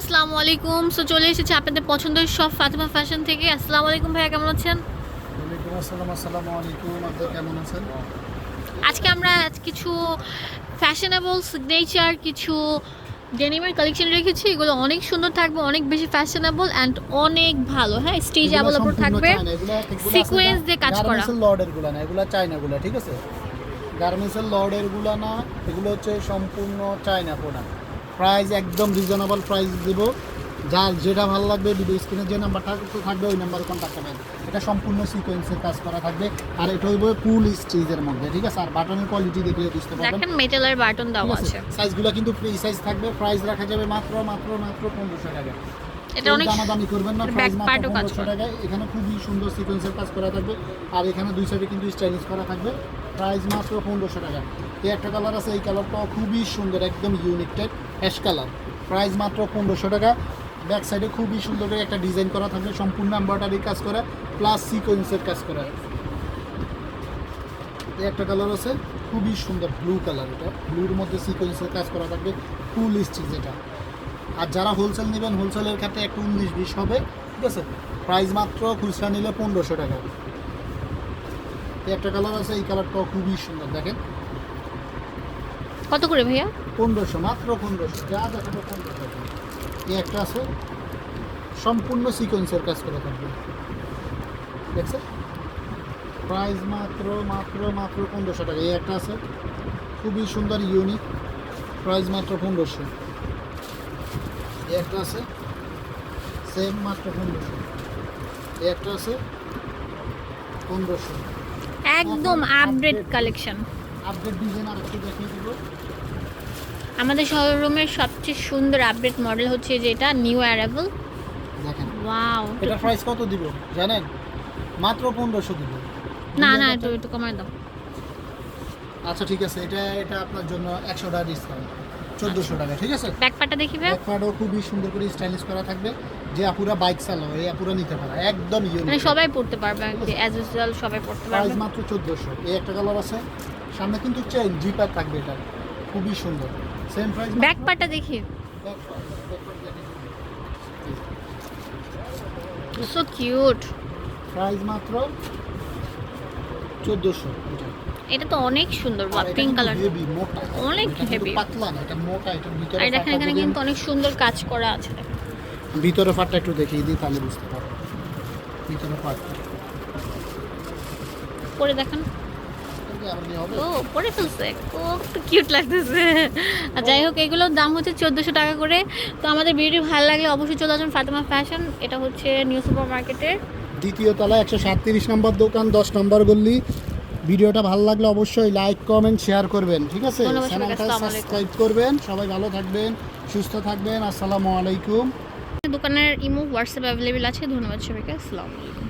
আসসালামু আলাইকুম। সো চলে এসেছি আপনাদের পছন্দের সব ফাতেমা ফ্যাশন থেকে। আসসালামু আলাইকুম ভাইয়া কেমন আছেন? ওয়ালাইকুম আসসালাম আসসালামু আলাইকুম। আপনি কেমন আছেন? আজকে আমরা আজ কিছু ফ্যাশনেবল সিগনেচার কিছু ডেনিমের কালেকশন রেখেছি। এগুলো অনেক সুন্দর থাকবে অনেক বেশি ফ্যাশনেবল অ্যান্ড অনেক ভালো। হ্যাঁ স্টেজ অ্যাভেলেবল থাকবে। আসলে দিয়ে কাজ করা। গার্মেন্টসের লর্ডেরগুলা না এগুলো চায়না গুলা ঠিক আছে? গার্মেন্টসের লর্ডেরগুলা না এগুলো হচ্ছে সম্পূর্ণ চায়না প্রোডাক্ট প্রাইস একদম রিজনেবল প্রাইস দেব। যার যেটা ভালো লাগবে ভিডিও স্ক্রিনে যে নাম্বারটা থাকবে ওই নাম্বারে কন্ট্যাক্ট করবেন। এটা সম্পূর্ণ সিকোয়েন্সের কাজ করা থাকবে। আর এটা হইব ফুল স্টেজের মধ্যে ঠিক আছে? আর বাটনের কোয়ালিটি দেখলে বুঝতে পারবেন। দেখেন মেটালের বাটন দাও আছে? সাইজগুলো কিন্তু ফ্রি সাইজ থাকবে। প্রাইস রাখা যাবে মাত্র মাত্র মাত্র পনেরোশো টাকা। এটা অনেক দামাদামি করবেন না এর প্রাইস back মাত্র part ও কাজ টাকায়। এখানে খুবই সুন্দর সিকোয়েন্সের কাজ করা থাকবে। আর এখানে দুই সাইডে কিন্তু স্টাইলিশ করা থাকবে। প্রাইস মাত্র পনেরোশো টাকা। এই একটা কালার আছে এই কালারটাও খুবই সুন্দর একদম unique type ash colour price মাত্র পনেরোশো টাকা। ব্যাক সাইডে খুবই সুন্দর করে একটা ডিজাইন করা থাকবে সম্পূর্ণ এম্ব্রয়ডারি কাজ করা প্লাস সিকোয়েন্সের কাজ করা। এই একটা কালার আছে খুবই সুন্দর ব্লু কালার এটা। ব্লুর মধ্যে সিকোয়েন্সের কাজ করা থাকবে ফুল স্টিচ এটা আর যারা হোলসেল নেবেন হোলসেলের ক্ষেত্রে একটু উনিশ বিশ হবে ঠিক আছে? প্রাইস মাত্র খুচরা নিলে পনেরোশো টাকা। এই একটা কালার আছে এই কালারটাও খুবই সুন্দর দেখেন। কত করে ভাইয়া? পনেরোশো মাত্র পনেরোশো যা দেখাবো পনেরোশো টাকা। এই একটা আছে সম্পূর্ণ সিকোয়েন্সের কাজ করে থাকবে। দেখছেন? প্রাইস মাত্র মাত্র মাত্র পনেরোশো টাকা। এই একটা আছে খুবই সুন্দর ইউনিক প্রাইস মাত্র পনেরোশো। একটা আছে সেম মাত্র পনেরোশো। একটা আছে পনেরোশো। একদম আপডেট কালেকশন আপডেট ডিজাইন আর একটু দেখিয়ে দেবো। আমাদের শোরুমের সবচেয়ে সুন্দর আপডেট মডেল হচ্ছে যেটা নিউ অ্যারাইভেল দেখেন। ওয়াও এটা প্রাইস কত দিব জানেন? মাত্র পনেরোশো দিব। না না একটু একটু কমায় দাও। আচ্ছা ঠিক আছে। এটা এটা আপনার জন্য একশো টাকা ডিসকাউন্ট চোদ্দোশো টাকা ঠিক আছে? ব্যাক পাটা দেখিবে ব্যাকপার্টও খুবই সুন্দর করে স্টাইলিশ করা থাকবে। যে আপুরা বাইক চালাও এই আপুরা নিতে পারে একদম মানে সবাই পড়তে পারবে অ্যাজ ইউজুয়াল সবাই পড়তে প্রাইস মাত্র চোদ্দোশো। এই একটা কালার আছে সামনে কিন্তু চেন জিপার থাকবে এটা। খুবই সুন্দর। সেম প্রাইস ব্যাক পাটা দেখি। সো কিউট প্রাইস মাত্র চোদ্দোশো। এটা এটা তো অনেক সুন্দর এটা পিঙ্ক কালার অনেক heavy। পাতলা না এটা মোটা এটা ভিতরে আর দেখেন এখানে কিন্তু অনেক সুন্দর কাজ করা আছে। ভিতরে ফাটটা একটু দেখিয়ে দিই তাহলে বুঝতে পারব। ভিতরে ফাটটা। পরে দেখেন। ও পরে ফেলছে। কিউট লাগতেছে। আর যাই হোক এগুলোর দাম হচ্ছে চোদ্দোশো টাকা করে। তো আমাদের ভিডিও ভালো লাগলে অবশ্যই চলে আসুন ফাতেমা ফ্যাশন এটা হচ্ছে নিউ সুপার মার্কেটের দ্বিতীয় তলা একশো সাতত্রিশ নম্বর দোকান দশ নম্বর গল্লি ভিডিওটা ভালো লাগলে অবশ্যই লাইক কমেন্ট শেয়ার করবেন ঠিক আছে? চ্যানেলটা সাবস্ক্রাইব করবেন সবাই ভালো থাকবেন সুস্থ থাকবেন আসসালামু আলাইকুম। দোকানের ইমো হোয়াটসঅ্যাপ অ্যাভেলেবেল আছে ধন্যবাদ সবাইকে আসসালামু আলাইকুম।